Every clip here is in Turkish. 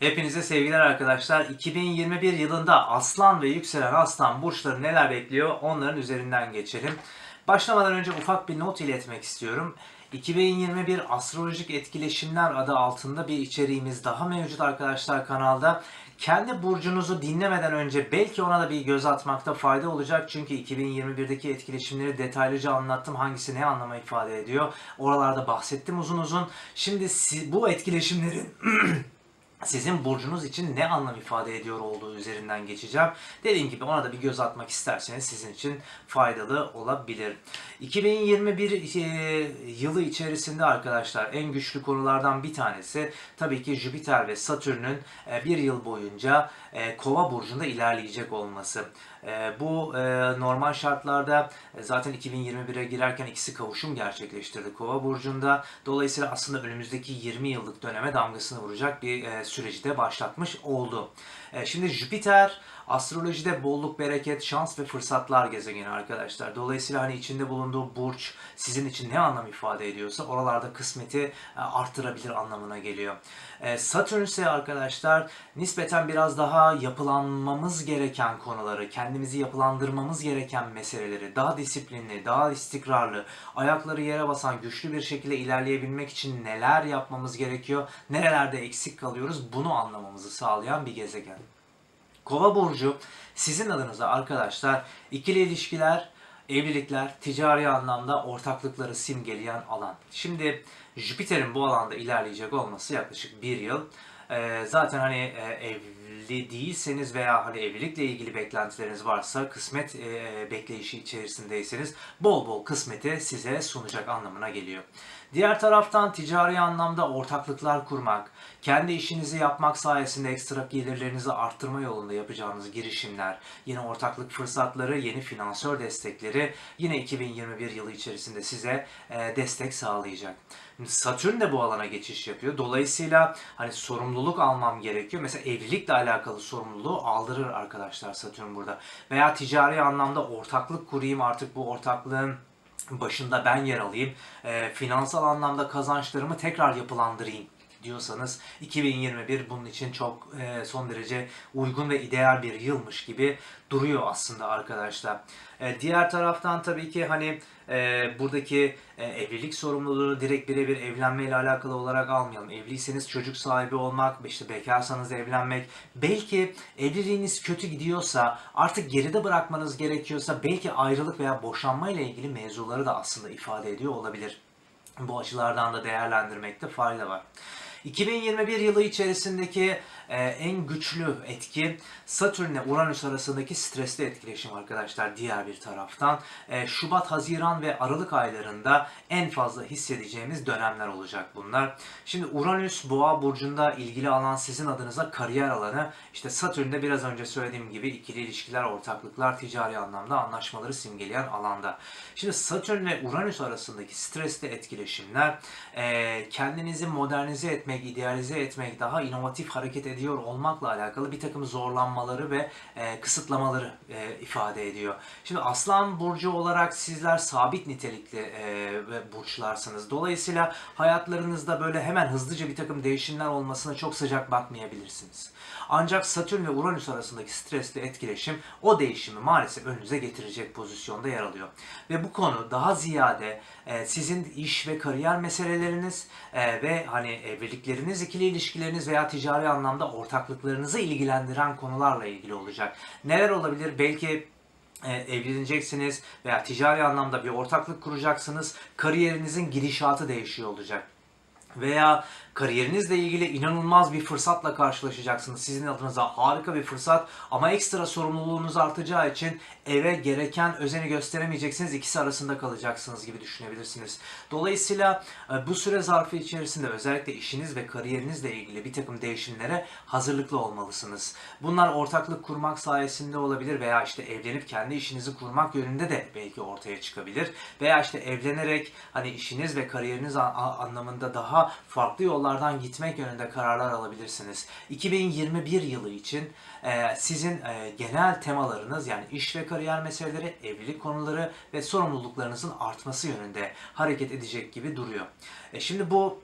Hepinize sevgiler arkadaşlar. 2021 yılında Aslan ve Yükselen Aslan burçları neler bekliyor onların üzerinden geçelim. Başlamadan önce ufak bir not iletmek istiyorum. 2021 Astrolojik Etkileşimler adı altında bir içeriğimiz daha mevcut arkadaşlar kanalda. Kendi burcunuzu dinlemeden önce belki ona da bir göz atmakta fayda olacak. Çünkü 2021'deki etkileşimleri detaylıca anlattım. Hangisi ne anlama ifade ediyor. Oralarda bahsettim uzun uzun. Şimdi bu etkileşimlerin sizin burcunuz için ne anlam ifade ediyor olduğu üzerinden geçeceğim. Dediğim gibi ona da bir göz atmak isterseniz sizin için faydalı olabilir. 2021 e, yılı içerisinde arkadaşlar en güçlü konulardan bir tanesi tabii ki Jüpiter ve Satürn'ün e, bir yıl boyunca e, Kova burcunda ilerleyecek olması. Bu normal şartlarda zaten 2021'e girerken ikisi kavuşum gerçekleştirdi Kova burcunda. Dolayısıyla aslında önümüzdeki 20 yıllık döneme damgasını vuracak bir süreci de başlatmış oldu. E, Şimdi Jüpiter astrolojide bolluk, bereket, şans ve fırsatlar gezegeni arkadaşlar. Dolayısıyla hani içinde bulunduğu burç sizin için ne anlam ifade ediyorsa oralarda kısmeti e, arttırabilir anlamına geliyor. E, Satürn ise arkadaşlar nispeten biraz daha yapılanmamız gereken konuları, kendimizi yapılandırmamız gereken meseleleri daha disiplinli, daha istikrarlı, ayakları yere basan güçlü bir şekilde ilerleyebilmek için neler yapmamız gerekiyor, nerelerde eksik kalıyoruz bunu anlamamızı sağlayan bir gezegen. Kova burcu sizin adınıza arkadaşlar ikili ilişkiler, evlilikler, ticari anlamda ortaklıkları simgeleyen alan. Şimdi Jüpiter'in bu alanda ilerleyecek olması yaklaşık bir yıl. Ee, zaten hani e, evli değilseniz veya hani evlilikle ilgili beklentileriniz varsa kısmet e, bekleyişi içerisindeyseniz bol bol kısmeti size sunacak anlamına geliyor. Diğer taraftan ticari anlamda ortaklıklar kurmak, kendi işinizi yapmak sayesinde ekstra gelirlerinizi arttırma yolunda yapacağınız girişimler, yine ortaklık fırsatları, yeni finansör destekleri yine 2021 yılı içerisinde size e, destek sağlayacak. Satürn de bu alana geçiş yapıyor. Dolayısıyla hani sorumluluk almam gerekiyor. Mesela evlilikle alakalı sorumluluğu aldırır arkadaşlar Satürn burada. Veya ticari anlamda ortaklık kurayım artık bu ortaklığın başında ben yer alayım. E, finansal anlamda kazançlarımı tekrar yapılandırayım diyorsanız 2021 bunun için çok e, son derece uygun ve ideal bir yılmış gibi duruyor aslında arkadaşlar. E, diğer taraftan tabii ki hani e, buradaki e, evlilik sorumluluğu direkt birebir evlenmeyle alakalı olarak almayalım. Evliyseniz çocuk sahibi olmak, işte bekarsanız evlenmek, belki evliliğiniz kötü gidiyorsa, artık geride bırakmanız gerekiyorsa belki ayrılık veya boşanma ile ilgili mevzuları da aslında ifade ediyor olabilir. Bu açılardan da değerlendirmekte fayda var. 2021 yılı içerisindeki e, en güçlü etki Satürn ile Uranüs arasındaki stresli etkileşim arkadaşlar diğer bir taraftan. E, Şubat, Haziran ve Aralık aylarında en fazla hissedeceğimiz dönemler olacak bunlar. Şimdi Uranüs Boğa burcunda ilgili alan sizin adınıza kariyer alanı. İşte Satürn'de biraz önce söylediğim gibi ikili ilişkiler, ortaklıklar, ticari anlamda anlaşmaları simgeleyen alanda. Şimdi Satürn ve Uranüs arasındaki stresli etkileşimler e, kendinizi modernize etmek, idealize etmek, daha inovatif hareket ediyor olmakla alakalı bir takım zorlanmaları ve e, kısıtlamaları e, ifade ediyor. Şimdi Aslan Burcu olarak sizler sabit nitelikli e, burçlarsınız. Dolayısıyla hayatlarınızda böyle hemen hızlıca bir takım değişimler olmasına çok sıcak bakmayabilirsiniz. Ancak Satürn ve Uranüs arasındaki stresli etkileşim o değişimi maalesef önünüze getirecek pozisyonda yer alıyor. Ve bu konu daha ziyade e, sizin iş ve kariyer meseleleriniz e, ve hani evlilikleriniz, ikili ilişkileriniz veya ticari anlamda ortaklıklarınızı ilgilendiren konularla ilgili olacak. Neler olabilir? Belki e, evleneceksiniz veya ticari anlamda bir ortaklık kuracaksınız. Kariyerinizin gidişatı değişiyor olacak veya kariyerinizle ilgili inanılmaz bir fırsatla karşılaşacaksınız. Sizin adınıza harika bir fırsat ama ekstra sorumluluğunuz artacağı için eve gereken özeni gösteremeyeceksiniz. İkisi arasında kalacaksınız gibi düşünebilirsiniz. Dolayısıyla e, bu süre zarfı içerisinde özellikle işiniz ve kariyerinizle ilgili bir takım değişimlere hazırlıklı olmalısınız. Bunlar ortaklık kurmak sayesinde olabilir veya işte evlenip kendi işinizi kurmak yönünde de belki ortaya çıkabilir. Veya işte evlenerek hani işiniz ve kariyeriniz anlamında daha farklı yollardan gitmek yönünde kararlar alabilirsiniz. 2021 yılı için e, sizin e, genel temalarınız yani iş ve kariyer meseleleri, evlilik konuları ve sorumluluklarınızın artması yönünde hareket edecek gibi duruyor. E, şimdi bu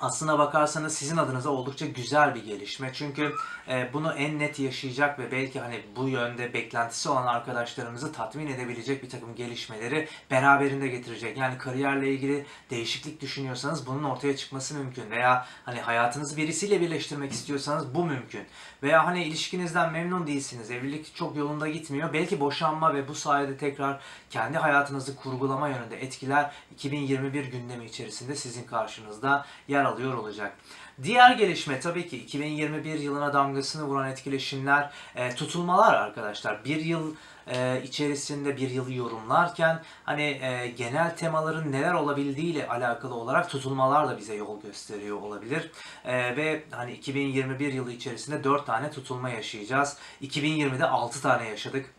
aslına bakarsanız sizin adınıza oldukça güzel bir gelişme. Çünkü e, bunu en net yaşayacak ve belki hani bu yönde beklentisi olan arkadaşlarımızı tatmin edebilecek bir takım gelişmeleri beraberinde getirecek. Yani kariyerle ilgili değişiklik düşünüyorsanız bunun ortaya çıkması mümkün. Veya hani hayatınızı birisiyle birleştirmek istiyorsanız bu mümkün. Veya hani ilişkinizden memnun değilsiniz, evlilik çok yolunda gitmiyor. Belki boşanma ve bu sayede tekrar kendi hayatınızı kurgulama yönünde etkiler 2021 gündemi içerisinde sizin karşınızda yer alıyor olacak. Diğer gelişme tabii ki 2021 yılına damgasını vuran etkileşimler, e, tutulmalar arkadaşlar. Bir yıl e, içerisinde bir yılı yorumlarken hani e, genel temaların neler olabildiği ile alakalı olarak tutulmalar da bize yol gösteriyor olabilir. E, ve hani 2021 yılı içerisinde 4 tane tutulma yaşayacağız. 2020'de 6 tane yaşadık.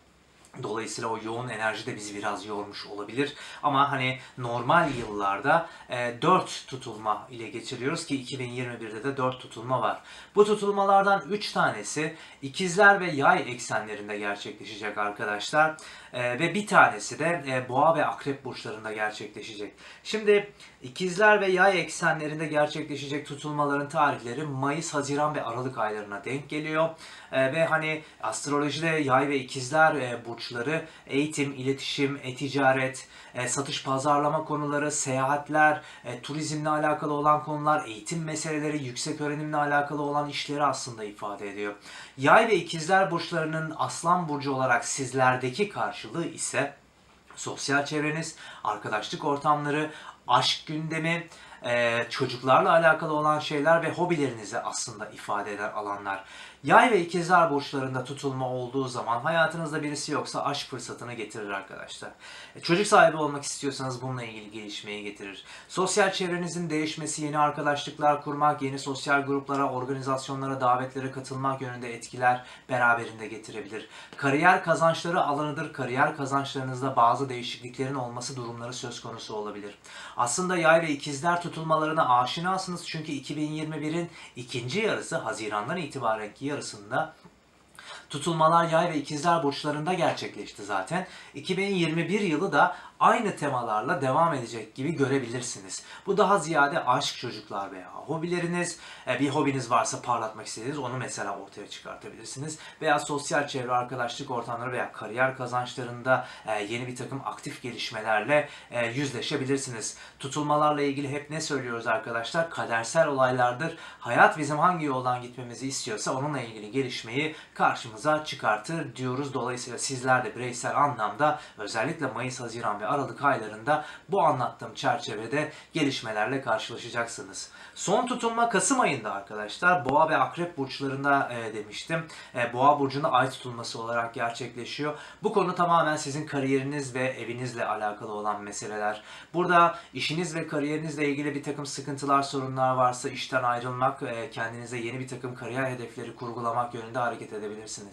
Dolayısıyla o yoğun enerji de bizi biraz yormuş olabilir. Ama hani normal yıllarda e, 4 tutulma ile geçiriyoruz ki 2021'de de 4 tutulma var. Bu tutulmalardan 3 tanesi ikizler ve yay eksenlerinde gerçekleşecek arkadaşlar. E, ve bir tanesi de e, boğa ve akrep burçlarında gerçekleşecek. Şimdi ikizler ve yay eksenlerinde gerçekleşecek tutulmaların tarihleri Mayıs, Haziran ve Aralık aylarına denk geliyor. E, ve hani astrolojide yay ve ikizler e, burçları eğitim, iletişim, e-ticaret, e, satış pazarlama konuları, seyahatler, e, turizmle alakalı olan konular, eğitim meseleleri, yüksek öğrenimle alakalı olan işleri aslında ifade ediyor. Yay ve ikizler burçlarının aslan burcu olarak sizlerdeki karşılığı ise sosyal çevreniz, arkadaşlık ortamları, aşk gündemi, e, çocuklarla alakalı olan şeyler ve hobilerinizi aslında ifade eden alanlar. Yay ve ikizler burçlarında tutulma olduğu zaman hayatınızda birisi yoksa aşk fırsatını getirir arkadaşlar. E, çocuk sahibi olmak istiyorsanız bununla ilgili gelişmeyi getirir. Sosyal çevrenizin değişmesi, yeni arkadaşlıklar kurmak, yeni sosyal gruplara, organizasyonlara, davetlere katılmak yönünde etkiler beraberinde getirebilir. Kariyer kazançları alanıdır. Kariyer kazançlarınızda bazı değişikliklerin olması durumları söz konusu olabilir. Aslında yay ve ikizler tutulmalarına aşinasınız çünkü 2021'in ikinci yarısı Haziran'dan itibaren yarısında tutulmalar yay ve ikizler burçlarında gerçekleşti zaten. 2021 yılı da aynı temalarla devam edecek gibi görebilirsiniz. Bu daha ziyade aşk, çocuklar veya hobileriniz, e, bir hobiniz varsa parlatmak istediğiniz onu mesela ortaya çıkartabilirsiniz. Veya sosyal çevre, arkadaşlık ortamları veya kariyer kazançlarında e, yeni bir takım aktif gelişmelerle e, yüzleşebilirsiniz. Tutulmalarla ilgili hep ne söylüyoruz arkadaşlar? Kadersel olaylardır. Hayat bizim hangi yoldan gitmemizi istiyorsa onunla ilgili gelişmeyi karşımıza çıkartır diyoruz. Dolayısıyla sizler de bireysel anlamda özellikle Mayıs, Haziran ve Aralık aylarında bu anlattığım çerçevede gelişmelerle karşılaşacaksınız. Son tutulma Kasım ayında arkadaşlar. Boğa ve Akrep burçlarında e, demiştim. E, Boğa burcunda ay tutulması olarak gerçekleşiyor. Bu konu tamamen sizin kariyeriniz ve evinizle alakalı olan meseleler. Burada işiniz ve kariyerinizle ilgili bir takım sıkıntılar, sorunlar varsa işten ayrılmak, e, kendinize yeni bir takım kariyer hedefleri kurgulamak yönünde hareket edebilirsiniz.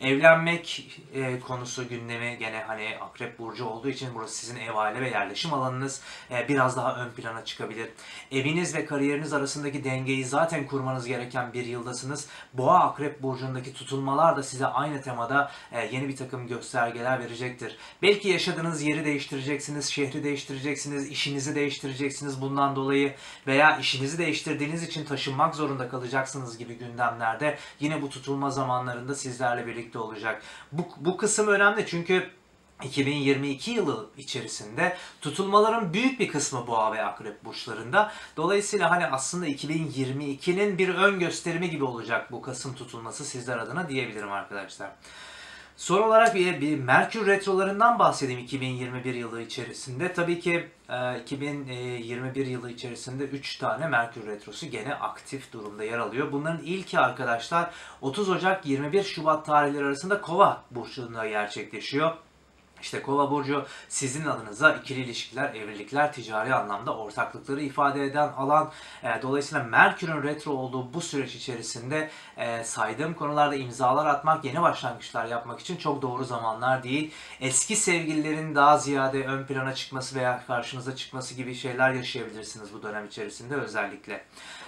Evlenmek e, konusu gündemi gene hani Akrep burcu olduğu için burası sizin ev aile ve yerleşim alanınız e, biraz daha ön plana çıkabilir. Eviniz ve kariyeriniz arasındaki dengeyi zaten kurmanız gereken bir yıldasınız. Boğa Akrep burcundaki tutulmalar da size aynı temada e, yeni bir takım göstergeler verecektir. Belki yaşadığınız yeri değiştireceksiniz, şehri değiştireceksiniz, işinizi değiştireceksiniz bundan dolayı veya işinizi değiştirdiğiniz için taşınmak zorunda kalacaksınız gibi gündemlerde yine bu tutulma zamanlarında sizlerle birlikte olacak. Bu, bu kısım önemli çünkü 2022 yılı içerisinde tutulmaların büyük bir kısmı boğa ve akrep burçlarında. Dolayısıyla hani aslında 2022'nin bir ön gösterimi gibi olacak bu Kasım tutulması sizler adına diyebilirim arkadaşlar. Son olarak bir, bir Merkür retrolarından bahsedeyim 2021 yılı içerisinde. Tabii ki e, 2021 yılı içerisinde 3 tane Merkür retrosu gene aktif durumda yer alıyor. Bunların ilki arkadaşlar 30 Ocak 21 Şubat tarihleri arasında Kova burçlarında gerçekleşiyor. İşte Kova burcu sizin adınıza ikili ilişkiler, evlilikler, ticari anlamda ortaklıkları ifade eden alan. E, dolayısıyla Merkür'ün retro olduğu bu süreç içerisinde e, saydığım konularda imzalar atmak, yeni başlangıçlar yapmak için çok doğru zamanlar değil. Eski sevgililerin daha ziyade ön plana çıkması veya karşınıza çıkması gibi şeyler yaşayabilirsiniz bu dönem içerisinde özellikle.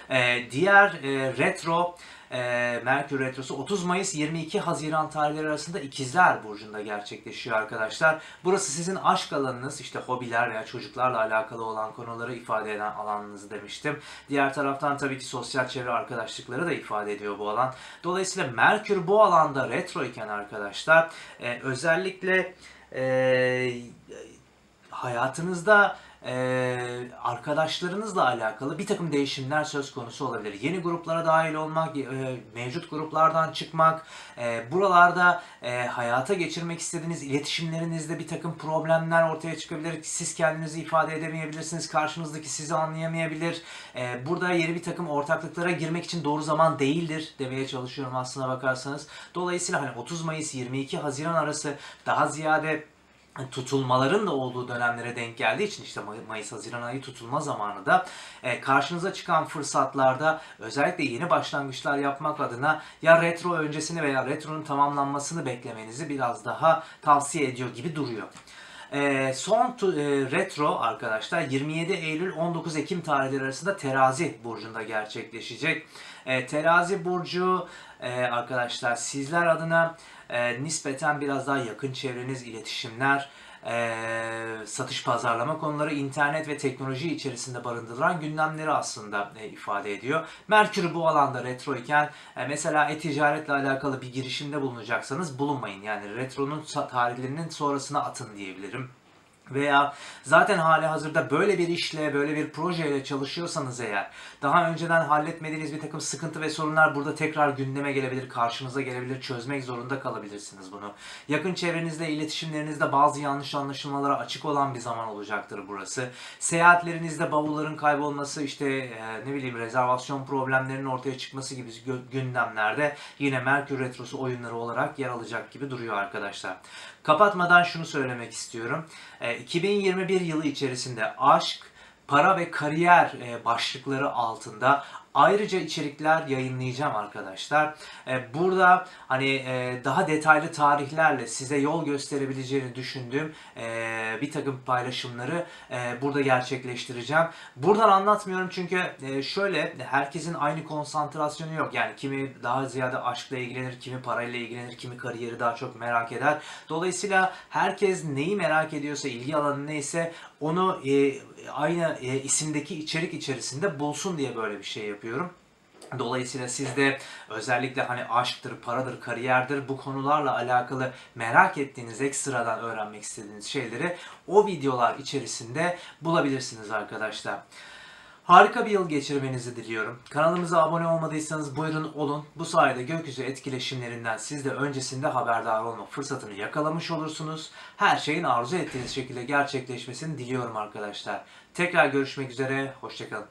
Ee, diğer e, retro e, Merkür Retrosu 30 Mayıs 22 Haziran tarihleri arasında İkizler Burcu'nda gerçekleşiyor arkadaşlar. Burası sizin aşk alanınız, işte hobiler veya çocuklarla alakalı olan konuları ifade eden alanınız demiştim. Diğer taraftan tabii ki sosyal çevre arkadaşlıkları da ifade ediyor bu alan. Dolayısıyla Merkür bu alanda retro iken arkadaşlar e, özellikle e, hayatınızda e, arkadaşlarınızla alakalı bir takım değişimler söz konusu olabilir. Yeni gruplara dahil olmak, e, mevcut gruplardan çıkmak, e, buralarda e, hayata geçirmek istediğiniz iletişimlerinizde bir takım problemler ortaya çıkabilir. Siz kendinizi ifade edemeyebilirsiniz, karşınızdaki sizi anlayamayabilir. E, burada yeni bir takım ortaklıklara girmek için doğru zaman değildir demeye çalışıyorum aslına bakarsanız. Dolayısıyla hani 30 Mayıs 22 Haziran arası daha ziyade tutulmaların da olduğu dönemlere denk geldiği için işte May- Mayıs-Haziran ayı tutulma zamanı da e, karşınıza çıkan fırsatlarda özellikle yeni başlangıçlar yapmak adına ya retro öncesini veya retronun tamamlanmasını beklemenizi biraz daha tavsiye ediyor gibi duruyor. E, son tu- e, retro arkadaşlar 27 Eylül 19 Ekim tarihleri arasında Terazi burcunda gerçekleşecek. E, Terazi burcu e, arkadaşlar sizler adına e, nispeten biraz daha yakın çevreniz, iletişimler, e, satış pazarlama konuları, internet ve teknoloji içerisinde barındıran gündemleri aslında e, ifade ediyor. Merkür bu alanda retro iken e, mesela e-ticaretle alakalı bir girişimde bulunacaksanız bulunmayın. Yani retronun tarihlerinin sonrasına atın diyebilirim veya zaten hali hazırda böyle bir işle, böyle bir projeyle çalışıyorsanız eğer daha önceden halletmediğiniz bir takım sıkıntı ve sorunlar burada tekrar gündeme gelebilir, karşınıza gelebilir, çözmek zorunda kalabilirsiniz bunu. Yakın çevrenizde, iletişimlerinizde bazı yanlış anlaşılmalara açık olan bir zaman olacaktır burası. Seyahatlerinizde bavulların kaybolması, işte e, ne bileyim rezervasyon problemlerinin ortaya çıkması gibi gündemlerde yine Merkür Retrosu oyunları olarak yer alacak gibi duruyor arkadaşlar. Kapatmadan şunu söylemek istiyorum. E, 2021 yılı içerisinde aşk, para ve kariyer e, başlıkları altında ayrıca içerikler yayınlayacağım arkadaşlar. E, Burada hani e, daha detaylı tarihlerle size yol gösterebileceğini düşündüğüm e, bir takım paylaşımları burada gerçekleştireceğim. Buradan anlatmıyorum çünkü şöyle herkesin aynı konsantrasyonu yok. Yani kimi daha ziyade aşkla ilgilenir, kimi parayla ilgilenir, kimi kariyeri daha çok merak eder. Dolayısıyla herkes neyi merak ediyorsa, ilgi alanı neyse onu aynı e, isimdeki içerik içerisinde bulsun diye böyle bir şey yapıyorum. Dolayısıyla siz de özellikle hani aşktır, paradır, kariyerdir bu konularla alakalı merak ettiğiniz, ekstradan öğrenmek istediğiniz şeyleri o videolar içerisinde bulabilirsiniz arkadaşlar. Harika bir yıl geçirmenizi diliyorum. Kanalımıza abone olmadıysanız buyurun olun. Bu sayede gökyüzü etkileşimlerinden siz de öncesinde haberdar olma fırsatını yakalamış olursunuz. Her şeyin arzu ettiğiniz şekilde gerçekleşmesini diliyorum arkadaşlar. Tekrar görüşmek üzere, hoşçakalın.